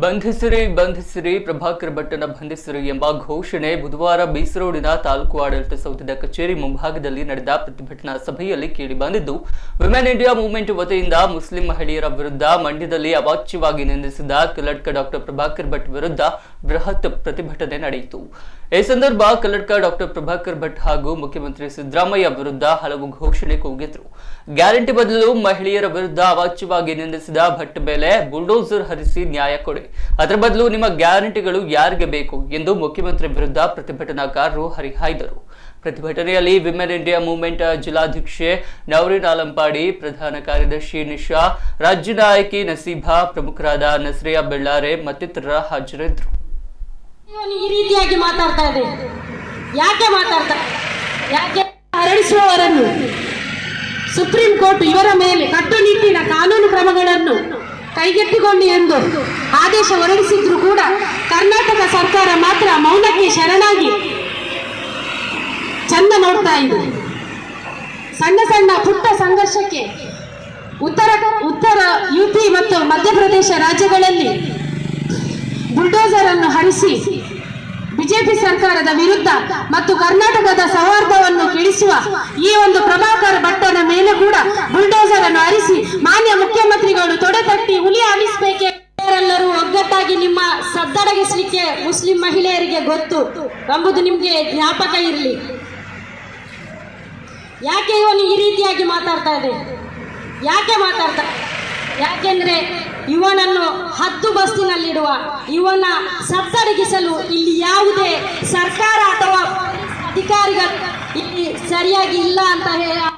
ಬಂಧಿಸಿರಿ ಬಂಧಿಸಿರಿ, ಪ್ರಭಾಕರ್ ಭಟ್ಟನ ಬಂಧಿಸಿರಿ ಎಂಬ ಘೋಷಣೆ ಬುಧವಾರ ಬೀಸರೋಡಿನ ತಾಲೂಕು ಆಡಳಿತ ಸೌಧದ ಕಚೇರಿ ಮುಂಭಾಗದಲ್ಲಿ ನಡೆದ ಪ್ರತಿಭಟನಾ ಸಭೆಯಲ್ಲಿ ಕೇಳಿಬಂದಿದ್ದು ವಿಮೆನ್ ಇಂಡಿಯಾ ಮೂವ್ಮೆಂಟ್ ವತಿಯಿಂದ ಮುಸ್ಲಿಂ ಮಹಿಳೆಯರ ವಿರುದ್ಧ ಮಂಡ್ಯದಲ್ಲಿ ಅವಾಚ್ಯವಾಗಿ ನಿಂದಿಸಿದ ಕಲ್ಲಡ್ಕ ಡಾಕ್ಟರ್ ಪ್ರಭಾಕರ್ ಭಟ್ ವಿರುದ್ಧ ಬೃಹತ್ ಪ್ರತಿಭಟನೆ ನಡೆಯಿತು. ಈ ಸಂದರ್ಭ ಕಲ್ಲಡ್ಕ ಡಾಕ್ಟರ್ ಪ್ರಭಾಕರ್ ಭಟ್ ಹಾಗೂ ಮುಖ್ಯಮಂತ್ರಿ ಸಿದ್ದರಾಮಯ್ಯ ವಿರುದ್ಧ ಹಲವು ಘೋಷಣೆ ಕೂಗಿದ್ರು. ಗ್ಯಾರಂಟಿ ಬದಲು ಮಹಿಳೆಯರ ವಿರುದ್ಧ ಅವಾಚ್ಯವಾಗಿ ನಿಂದಿಸಿದ ಭಟ್ ಮೇಲೆ ಬುಲ್ಡೋಸರ್ ಹರಿಸಿ ನ್ಯಾಯ ಕೊಡಿ. ಅದರ ಬದಲು ನಿಮ್ಮ ಗ್ಯಾರಂಟಿಗಳು ಯಾರಿಗೆ ಬೇಕು ಎಂದು ಮುಖ್ಯಮಂತ್ರಿ ವಿರುದ್ಧ ಪ್ರತಿಭಟನಾಕಾರರು ಹರಿಹಾಯ್ದರು. ಪ್ರತಿಭಟನೆಯಲ್ಲಿ ವಿಮೆನ್ ಇಂಡಿಯಾ ಮೂವ್ಮೆಂಟ್ ಜಿಲ್ಲಾಧ್ಯಕ್ಷೆ ನವರೀನ್ ಆಲಂಪಾಡಿ, ಪ್ರಧಾನ ಕಾರ್ಯದರ್ಶಿ ನಿಶಾ, ರಾಜ್ಯ ನಾಯಕಿ ನಸೀಬಾ, ಪ್ರಮುಖರಾದ ನಸ್ರಿಯಾ ಬೆಳ್ಳಾರೆ ಮತ್ತಿತರರ ಹಾಜರಿದ್ದರು. ಈ ರೀತಿಯಾಗಿ ಮಾತಾಡ್ತಾ ಇದೆ ಯಾಕೆ ಮಾತಾಡ್ತಾ ಯಾಕೆ ಹರಡಿಸುವವರನ್ನು? ಸುಪ್ರೀಂ ಕೋರ್ಟ್ ಇವರ ಮೇಲೆ ಕಟ್ಟುನಿಟ್ಟಿನ ಕಾನೂನು ಕ್ರಮಗಳನ್ನು ಕೈಗೆತ್ತಿಕೊಂಡು ಎಂದು ಆದೇಶ ಹೊರಡಿಸಿದ್ರು ಕೂಡ ಕರ್ನಾಟಕ ಸರ್ಕಾರ ಮಾತ್ರ ಮೌನಕ್ಕೆ ಶರಣಾಗಿ ಚಂದ ನೋಡ್ತಾ ಇದೆ. ಸಣ್ಣ ಸಣ್ಣ ಪುಟ್ಟ ಸಂಘರ್ಷಕ್ಕೆ ಉತ್ತರ ಉತ್ತರ ಯುಪಿ ಮತ್ತು ಮಧ್ಯಪ್ರದೇಶ ರಾಜ್ಯಗಳಲ್ಲಿ ಬುಲ್ಡೋಸರ್ ಅನ್ನು ಹರಿಸಿ ಬಿಜೆಪಿ ಸರ್ಕಾರದ ವಿರುದ್ಧ ಮತ್ತು ಕರ್ನಾಟಕದ ಸೌಹಾರ್ದವನ್ನು ಕೆಡಿಸುವ ಈ ಒಂದು ಪ್ರಭಾಕರ್ ಭಟ್ಟನ ಮೇಲೆ ಕೂಡ ಬುಲ್ಡೋಸರ್ ಅನ್ನು ಹರಿಸಿ ಮಾನ್ಯ ಮುಖ್ಯಮಂತ್ರಿಗಳು ತೊಡೆತಟ್ಟಿ ಹುಲಿ ಆಲಿಸಬೇಕೆ ಎಲ್ಲರೂ ಒಗ್ಗಟ್ಟಾಗಿ ನಿಮ್ಮ ಸದ್ದಡಗಿಸ್ಲಿಕ್ಕೆ ಮುಸ್ಲಿಂ ಮಹಿಳೆಯರಿಗೆ ಗೊತ್ತು. ಎಂಬುದು ನಿಮಗೆ ಜ್ಞಾಪಕ ಇರಲಿ. ಯಾಕೆ ಇವನು ಈ ರೀತಿಯಾಗಿ ಮಾತಾಡ್ತಾ ಇದೆ? ಯಾಕೆ ಮಾತಾಡ್ತಾ ಯಾಕೆಂದ್ರೆ ಇವನನ್ನು ಹತ್ತು ಬಸ್ಸಿನಲ್ಲಿಡುವ ಇವನ ಸತ್ತಡಗಿಸಲು ಇಲ್ಲಿ ಯಾವುದೇ ಸರ್ಕಾರ ಅಥವಾ ಅಧಿಕಾರಿಗಳು ಇಲ್ಲಿ ಸರಿಯಾಗಿ ಇಲ್ಲ ಅಂತ ಹೇಳಿ